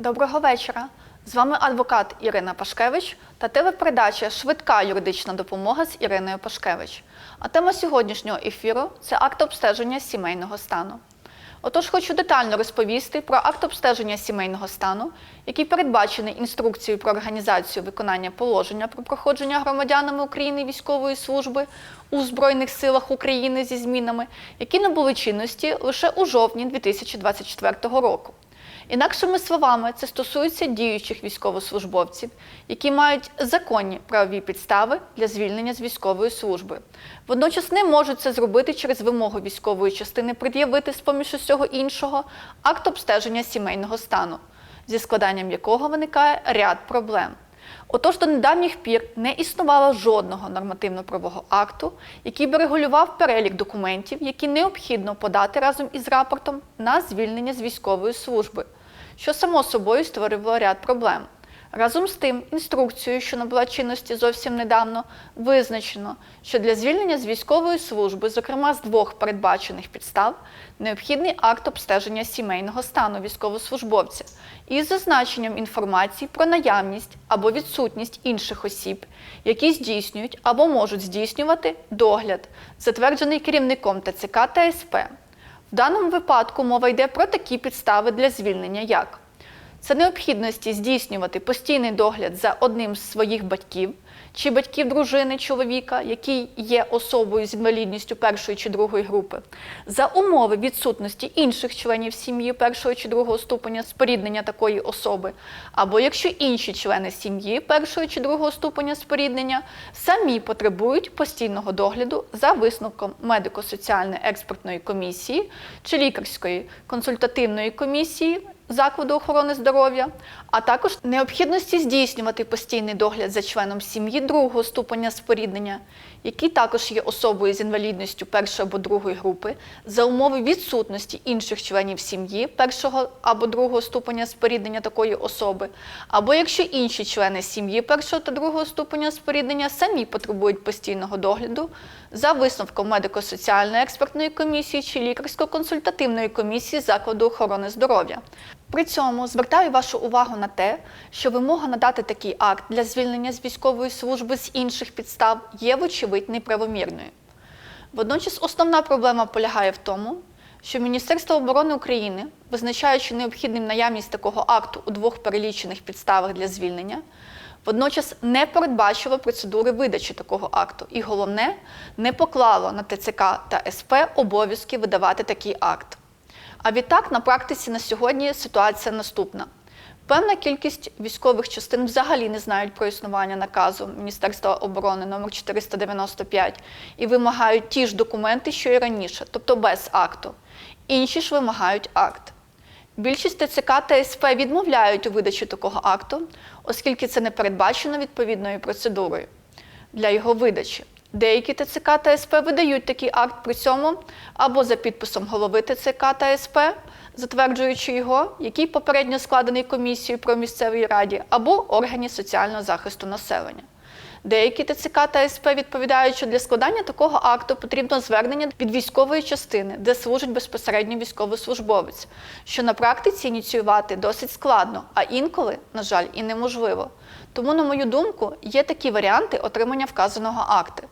Доброго вечора. З вами адвокат Ірина Пашкевич та телепередача Швидка юридична допомога з Іриною Пашкевич. А тема сьогоднішнього ефіру це акт обстеження сімейного стану. Отож, хочу детально розповісти про акт обстеження сімейного стану, який передбачений інструкцією про організацію виконання положення про проходження громадянами України військової служби у Збройних силах України зі змінами, які набули чинності лише у жовтні 2024 року. Інакшими словами, це стосується діючих військовослужбовців, які мають законні правові підстави для звільнення з військової служби. Водночас не можуть це зробити через вимогу військової частини пред'явити з поміж усього іншого акт обстеження сімейного стану, зі складанням якого виникає ряд проблем. Отож, до недавніх пір не існувало жодного нормативно-правового акту, який би регулював перелік документів, які необхідно подати разом із рапортом на звільнення з військової служби, що само собою створювало ряд проблем. Разом з тим, інструкцією, що набула чинності зовсім недавно, визначено, що для звільнення з військової служби, зокрема з двох передбачених підстав, необхідний акт обстеження сімейного стану військовослужбовця із зазначенням інформації про наявність або відсутність інших осіб, які здійснюють або можуть здійснювати догляд, затверджений керівником ТЦК та СП. В даному випадку мова йде про такі підстави для звільнення, як це необхідності здійснювати постійний догляд за одним з своїх батьків чи батьків дружини чоловіка, який є особою з інвалідністю першої чи другої групи, за умови відсутності інших членів сім'ї першого чи другого ступеня споріднення такої особи, або якщо інші члени сім'ї першого чи другого ступеня споріднення самі потребують постійного догляду за висновком медико-соціальної експертної комісії чи лікарської консультативної комісії закладу охорони здоров'я, а також необхідності здійснювати постійний догляд за членом сім'ї другого ступеня споріднення, який також є особою з інвалідністю першої або другої групи, за умови відсутності інших членів сім'ї першого або другого ступеня споріднення такої особи, або якщо інші члени сім'ї першого та другого ступеня споріднення самі потребують постійного догляду за висновком медико-соціальної експертної комісії чи лікарсько-консультативної комісії закладу охорони здоров'я. При цьому звертаю вашу увагу на те, що вимога надати такий акт для звільнення з військової служби з інших підстав є, вочевидь, неправомірною. Водночас основна проблема полягає в тому, що Міністерство оборони України, визначаючи необхідним наявність такого акту у двох перелічених підставах для звільнення, водночас не передбачило процедури видачі такого акту і, головне, не поклало на ТЦК та СП обов'язки видавати такий акт. А відтак на практиці на сьогодні ситуація наступна. Певна кількість військових частин взагалі не знають про існування наказу Міністерства оборони номер 495 і вимагають ті ж документи, що і раніше, тобто без акту. Інші ж вимагають акт. Більшість ТЦК та СП відмовляють у видачі такого акту, оскільки це не передбачено відповідною процедурою для його видачі. Деякі ТЦК та СП видають такий акт при цьому або за підписом голови ТЦК та СП, затверджуючи його, який попередньо складений комісією про місцевій раді, або органі соціального захисту населення. Деякі ТЦК та СП відповідають, що для складання такого акту потрібно звернення від військової частини, де служить безпосередньо військовослужбовець, що на практиці ініціювати досить складно, а інколи, на жаль, і неможливо. Тому, на мою думку, є такі варіанти отримання вказаного акту.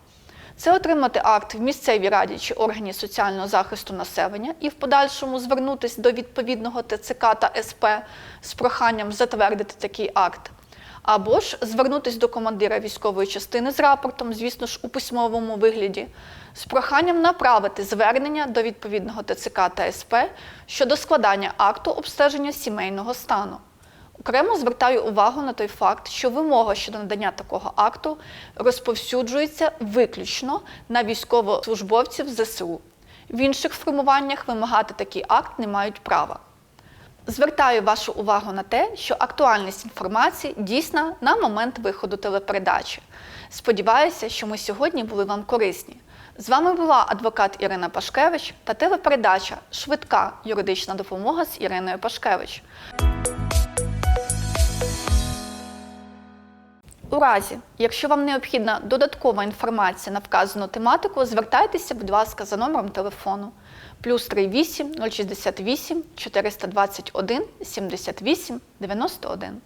Це отримати акт в місцевій раді чи органі соціального захисту населення і в подальшому звернутися до відповідного ТЦК та СП з проханням затвердити такий акт. Або ж звернутися до командира військової частини з рапортом, звісно ж, у письмовому вигляді, з проханням направити звернення до відповідного ТЦК та СП щодо складання акту обстеження сімейного стану. Окремо звертаю увагу на той факт, що вимога щодо надання такого акту розповсюджується виключно на військовослужбовців ЗСУ. В інших формуваннях вимагати такий акт не мають права. Звертаю вашу увагу на те, що актуальність інформації дійсна на момент виходу телепередачі. Сподіваюся, що ми сьогодні були вам корисні. З вами була адвокат Ірина Пашкевич та телепередача Швидка юридична допомога з Іриною У разі, якщо вам необхідна додаткова інформація на вказану тематику, звертайтеся, будь ласка, за номером телефону плюс 38 068 421 78 91.